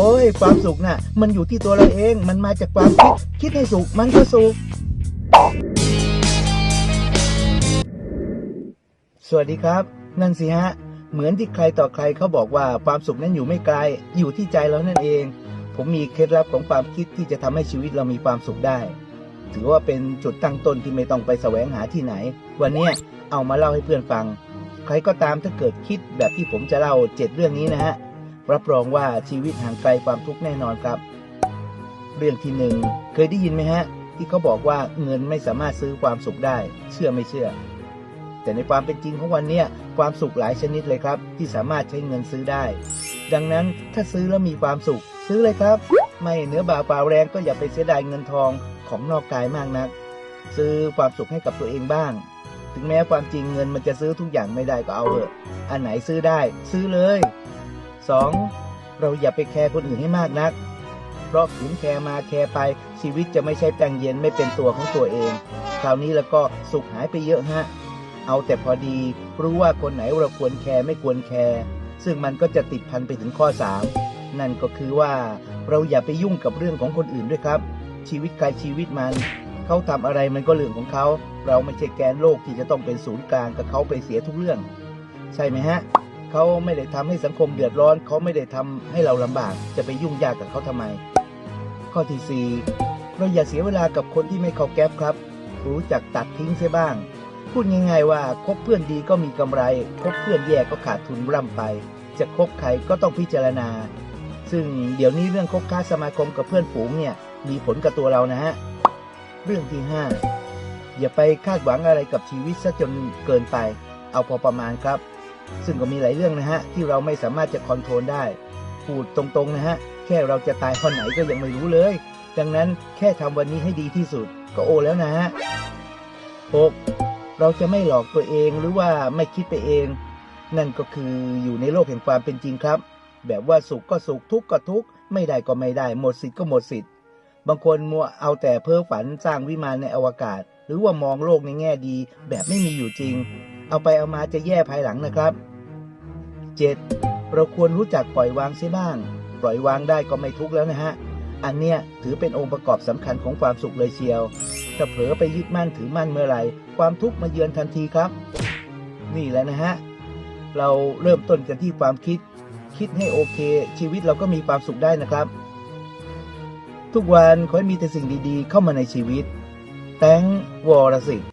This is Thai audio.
โอ้ย ความสุขน่ะ มันอยู่ที่ตัวเราเอง มันมาจากความคิด คิดให้สุข มันก็สุข สวัสดีครับ นั่นสิฮะ เหมือนที่ใครต่อใครเขาบอกว่าความสุขนั้นอยู่ไม่ไกล อยู่ที่ใจเรานั่นเอง ผมมีเคล็ดลับของความคิดที่จะทำให้ชีวิตเรามีความสุขได้ ถือว่าเป็นจุดตั้งต้นที่ไม่ต้องไปแสวงหาที่ไหน วันนี้เอามาเล่าให้เพื่อนฟัง ใครก็ตามถ้าเกิดคิดแบบที่ผมจะเล่าเจ็ดเรื่องนี้นะฮะ รับรองว่าชีวิตห่างไกลความทุกข์แน่นอนครับ เรื่องที่หนึ่งเคยได้ยินไหมฮะ ที่เขาบอกว่าเงินไม่สามารถซื้อความสุขได้ เชื่อไม่เชื่อ แต่ในความเป็นจริงของวันนี้ความสุขหลายชนิดเลยครับ ที่สามารถใช้เงินซื้อได้ ดังนั้นถ้าซื้อแล้วมีความสุข ซื้อเลยครับ ไม่เนื้อบ่าเปล่าแรงก็อย่าไปเสียดายเงินทองของนอกกายมากนัก ซื้อความสุขให้กับตัวเองบ้างถึงแม้ความจริงเงินมันจะซื้อทุกอย่างไม่ได้ก็เอาเถอะ อันไหนซื้อได้ ซื้อเลย 2. เราอย่าไปแคร์คนอื่นให้มากนัก เพราะขืนแคร์มาแคร์ไปชีวิตจะไม่ใช่แปลงเย็นไม่เป็นตัวของตัวเอง คราวนี้แล้วก็สุขหายไปเยอะฮะ เอาแต่พอดี รู้ว่าคนไหนเราควรแคร์ไม่ควรแคร์ซึ่งมันก็จะติดพันไปถึงข้อ 3 นั่นก็คือว่าเราอย่าไปยุ่งกับเรื่องของคนอื่นด้วยครับ ชีวิตใครชีวิตมัน เขาทำอะไรมันก็เรื่องของเขา เราไม่ใช่แกนโลกที่จะต้องเป็นศูนย์กลางกับเขาไปเสียทุกเรื่อง ใช่ไหมฮะ เขาไม่ได้ทำให้สังคมเดือดร้อน เขาไม่ได้ทำให้เราลำบาก จะไปยุ่งยากกับเขาทำไม ข้อที่สี่เราอย่าเสียเวลากับคนที่ไม่เข้าแก๊ปครับ รู้จักตัดทิ้งเสียบ้าง พูดง่ายๆว่าคบเพื่อนดีก็มีกำไรคบเพื่อนแย่ก็ขาดทุนร่ำไป จะคบใครก็ต้องพิจารณา ซึ่งเดี๋ยวนี้เรื่องคบค้าสมาคมกับเพื่อนฝูงเนี่ยมีผลกับตัวเรานะฮะเรื่องที่ห้าอย่าไปคาดหวังอะไรกับชีวิตซะจนเกินไป เอาพอประมาณครับ ซึ่งก็มีหลายเรื่องนะฮะที่เราไม่สามารถจะคอนโทรลได้พูดตรงๆนะฮะแค่เราจะตายตอนไหนก็ยังไม่รู้เลย ดังนั้นแค่ทำวันนี้ให้ดีที่สุดก็โอแล้วนะฮะ 6. เราจะไม่หลอกตัวเองหรือว่าไม่คิดไปเอง นั่นก็คืออยู่ในโลกแห่งความเป็นจริงครับ แบบว่าสุขก็สุขทุกข์ก็ทุกข์ไม่ได้ก็ไม่ได้ หมดสิทธิ์ก็หมดสิทธิ์บางคนมัวเอาแต่เพ้อฝันสร้างวิมานในอวกาศ หรือว่ามองโลกในแง่ดีแบบไม่มีอยู่จริง เอาไปเอามาจะแย่ภายหลังนะครับ 7. เราควรรู้จักปล่อยวางเสียบ้าง ปล่อยวางได้ก็ไม่ทุกข์แล้วนะฮะ อันเนี้ยถือเป็นองค์ประกอบสำคัญของความสุขเลยเชียวถ้าเผลอไปยึดมั่นถือมั่นเมื่อไหร่ความทุกข์มาเยือนทันทีครับ นี่แหละนะฮะ เราเริ่มต้นกันที่ความคิด คิดให้โอเค ชีวิตเราก็มีความสุขได้นะครับ ทุกวันขอให้มีแต่สิ่งดีๆ เข้ามาในชีวิต แตงวอรสิทธิ์